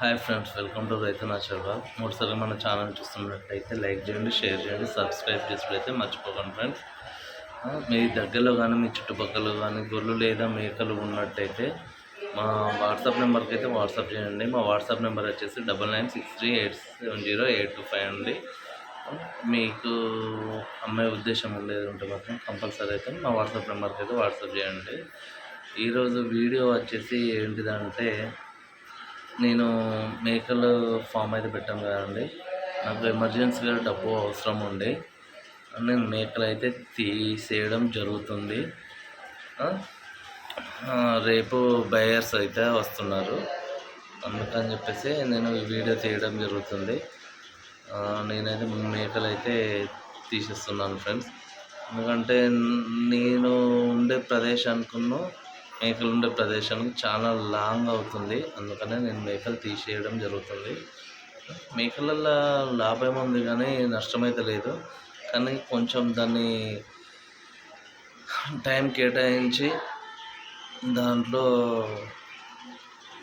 Hi friends welcome to రైతు నాచర్గా మూడుసార్లు మన ఛానల్ చూస్తున్నట్టయితే లైక్ చేయండి షేర్ చేయండి సబ్స్క్రైబ్ చేసుకున్నైతే మర్చిపోకండి ఫ్రెండ్స్. మీ దగ్గరలో కానీ మీ చుట్టుపక్కల కానీ గొర్రెలు లేదా మేకలు ఉన్నట్టయితే మా వాట్సాప్ నెంబర్కి అయితే వాట్సాప్ చేయండి. మా వాట్సాప్ నెంబర్ వచ్చేసి double nine six three eight seven zero eight two five అండి. మీకు అమ్మే ఉద్దేశం ఉండేది ఉంటే మాత్రం కంపల్సరీ అయితే మా వాట్సాప్ నెంబర్కి అయితే వాట్సాప్ చేయండి. ఈరోజు వీడియో వచ్చేసి ఏంటిదంటే నేను మేకల ఫామ్ అయితే పెట్టాను కదండి. నాకు ఎమర్జెన్సీగా డబ్బు అవసరం ఉండే నేను మేకలు అయితే తీసేయడం జరుగుతుంది. రేపు బయర్స్ అయితే వస్తున్నారు. అందుకని చెప్పేసి నేను ఈ వీడియో తీయడం జరుగుతుంది. నేనైతే మేకలు అయితే తీసేస్తున్నాను ఫ్రెండ్స్. ఎందుకంటే నేను ఉండే ప్రదేశానికును మేకలు ఉండే ప్రదేశానికి చాలా లాంగ్ అవుతుంది. అందుకనే నేను మేకలు తీసేయడం జరుగుతుంది. మేకలలో లాభం ఉంది కానీ నష్టమైతే లేదు. కానీ కొంచెం దాన్ని టైం కేటాయించి దాంట్లో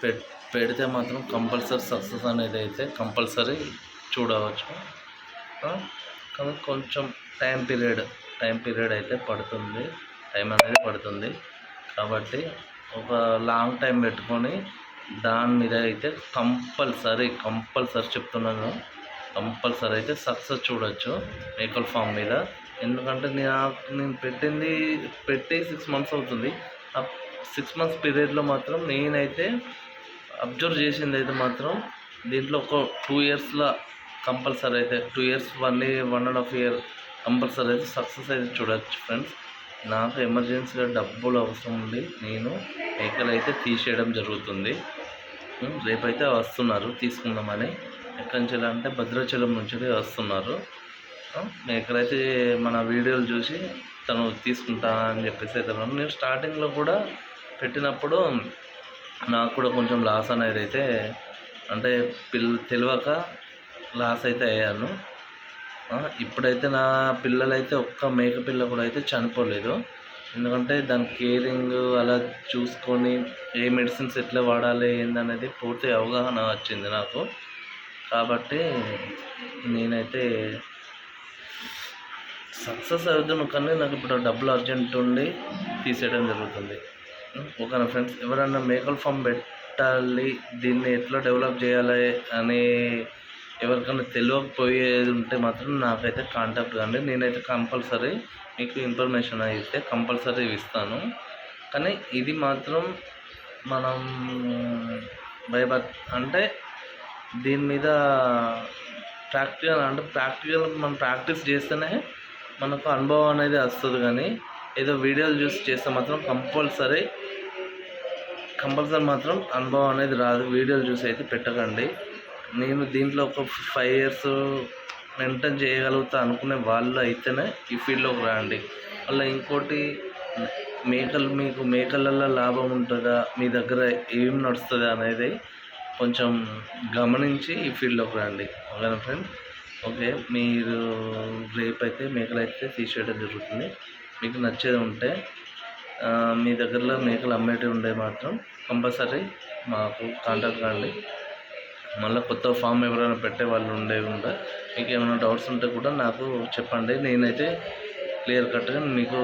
పె పెడితే మాత్రం కంపల్సరీ సక్సెస్ అనేది అయితే కంపల్సరీ చూడవచ్చు. కానీ కొంచెం టైం పీరియడ్ టైం పీరియడ్ అయితే పడుతుంది. టైం అనేది పడుతుంది. కాబట్టి ఒక లాంగ్ టైం పెట్టుకొని దాని మీద అయితే కంపల్సరీ కంపల్సరీ చెప్తున్నాను. కంపల్సరీ అయితే సక్సెస్ చూడొచ్చు మేకల్ ఫామ్ మీద. ఎందుకంటే నేను నేను పెట్టింది పెట్టి సిక్స్ మంత్స్ అవుతుంది. ఆ సిక్స్ మంత్స్ పీరియడ్లో మాత్రం నేనైతే అబ్జర్వ్ చేసింది అయితే మాత్రం దీంట్లో ఒక టూ ఇయర్స్లో కంపల్సరీ అయితే two years one year one and half year compulsory అయితే సక్సెస్ అయితే చూడొచ్చు ఫ్రెండ్స్ నాకు ఎమర్జెన్సీగా డబ్బులు అవసరం ఉంది. నేను వెహికల్ అయితే తీసేయడం జరుగుతుంది. రేపైతే వస్తున్నారు తీసుకుందామని. ఎక్కడి నుంచి అంటే భద్రాచలం నుంచి వస్తున్నారు. ఎక్కడైతే మన వీడియోలు చూసి తను తీసుకుంటా అని చెప్పేసి అయితే నేను స్టార్టింగ్లో కూడా పెట్టినప్పుడు నాకు కూడా కొంచెం లాస్ అనేది అయితే అంటే పిల్ తెలియక లాస్ అయితే అయ్యాను. ఇప్పుడైతే నా పిల్లలైతే ఒక్క మేక పిల్ల కూడా అయితే చనిపోలేదు. ఎందుకంటే దాని కేరింగ్ అలా చూసుకొని ఏ మెడిసిన్స్ ఎట్లా వాడాలి ఏందనేది పూర్తి అవగాహన వచ్చింది నాకు. కాబట్టి నేనైతే సక్సెస్ అవుతాను కానీ నాకు ఇప్పుడు డబ్బులు అర్జెంట్ ఉండి తీసేయడం జరుగుతుంది. ఓకేనా ఫ్రెండ్స్ ఎవరైనా మేకల్ ఫామ్ పెట్టాలి దీన్ని ఎట్లా డెవలప్ చేయాలి అని ఎవరికైనా తెలియకపోయేది ఉంటే మాత్రం నాకైతే కాంటాక్ట్ కండి. నేనైతే కంపల్సరీ మీకు ఇన్ఫర్మేషన్ అయితే కంపల్సరీ ఇస్తాను. కానీ ఇది మాత్రం మనం భయపడ్ అంటే దీని మీద ప్రాక్టికల్ అంటే ప్రాక్టికల్ మనం ప్రాక్టీస్ చేస్తేనే మనకు అనుభవం అనేది వస్తుంది కానీ ఏదో వీడియోలు చూసి చేస్తే మాత్రం కంపల్సరీ కంపల్సరీ మాత్రం అనుభవం అనేది రాదు. వీడియోలు చూసి అయితే పెట్టకండి. నేను దీంట్లో ఒక ఫైవ్ ఇయర్స్ మెయింటైన్ చేయగలుగుతా అనుకునే వాళ్ళు అయితేనే ఈ ఫీల్డ్లోకి రండి. మళ్ళీ ఇంకోటి మేకలు మీకు మేకలలో లాభం ఉంటుందా? మీ దగ్గర ఏం నడుస్తుంది అనేది కొంచెం గమనించి ఈ ఫీల్డ్లోకి రండి. ఓకేనా ఫ్రెండ్ ఓకే మీరు రేపు అయితే మేకలు అయితే తీసేయడం జరుగుతుంది. మీకు నచ్చేది ఉంటే మీ దగ్గరలో మేకలు అమ్మేటివి ఉండే మాత్రం కంపల్సరీ మాకు కాంటాక్ట్ కండి. మళ్ళీ కొత్త ఫామ్ ఎవరైనా పెట్టే వాళ్ళు ఉండే ఉంటే మీకు ఏమైనా డౌట్స్ ఉంటే కూడా నాకు చెప్పండి. నేనైతే క్లియర్ కట్గా మీకు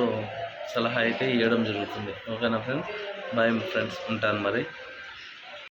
సలహా అయితే ఇవ్వడం జరుగుతుంది. ఓకేనా ఫ్రెండ్స్ బాయ్ ఫ్రెండ్స్ ఉంటాను మరి.